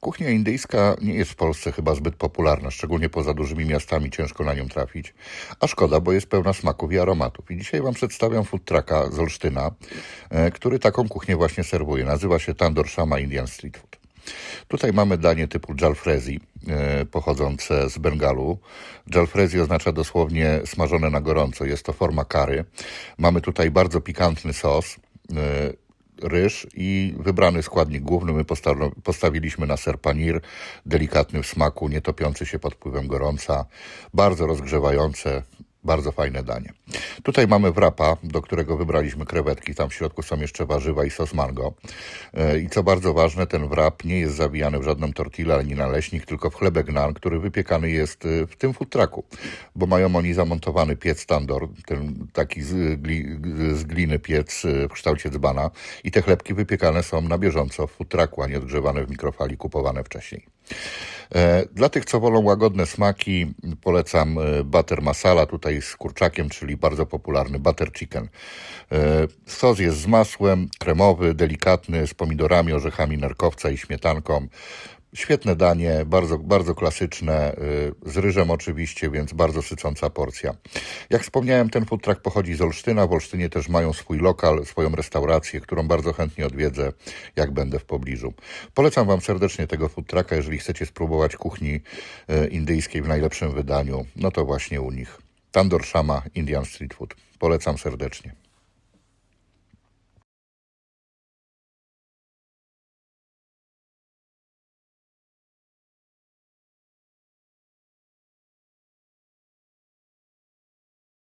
Kuchnia indyjska nie jest w Polsce chyba zbyt popularna, szczególnie poza dużymi miastami ciężko na nią trafić. A szkoda, bo jest pełna smaków i aromatów. I dzisiaj Wam przedstawiam food trucka z Olsztyna, e, który taką kuchnię właśnie serwuje. Nazywa się Tandoor Shama Indian Street Food. Tutaj mamy danie typu jalfrezi, e, pochodzące z Bengalu. Jalfrezi oznacza dosłownie smażone na gorąco. Jest to forma kary. Mamy tutaj bardzo pikantny sos, e, ryż i wybrany składnik główny my posta- postawiliśmy na ser panir, delikatny w smaku, nie topiący się pod wpływem gorąca, bardzo rozgrzewające, bardzo fajne danie. Tutaj mamy wrapa, do którego wybraliśmy krewetki, tam w środku są jeszcze warzywa i sos mango. E, I co bardzo ważne, ten wrap nie jest zawijany w żadną tortillę ani naleśnik, tylko w chlebek naan, który wypiekany jest e, w tym food trucku, bo mają oni zamontowany piec tandoor, ten taki z, gli, z gliny piec e, w kształcie dzbana i te chlebki wypiekane są na bieżąco w food trucku, a nie odgrzewane w mikrofali, kupowane wcześniej. E, Dla tych, co wolą łagodne smaki, polecam e, butter masala tutaj z kurczakiem, czyli bardzo popularny butter chicken. E, Sos jest z masłem, kremowy, delikatny, z pomidorami, orzechami nerkowca i śmietanką. Świetne danie, bardzo, bardzo klasyczne, y, z ryżem oczywiście, więc bardzo sycąca porcja. Jak wspomniałem, ten food truck pochodzi z Olsztyna. W Olsztynie też mają swój lokal, swoją restaurację, którą bardzo chętnie odwiedzę, jak będę w pobliżu. Polecam Wam serdecznie tego food trucka, jeżeli chcecie spróbować kuchni y, indyjskiej w najlepszym wydaniu, no to właśnie u nich. Tandoor Shama Indian Street Food. Polecam serdecznie.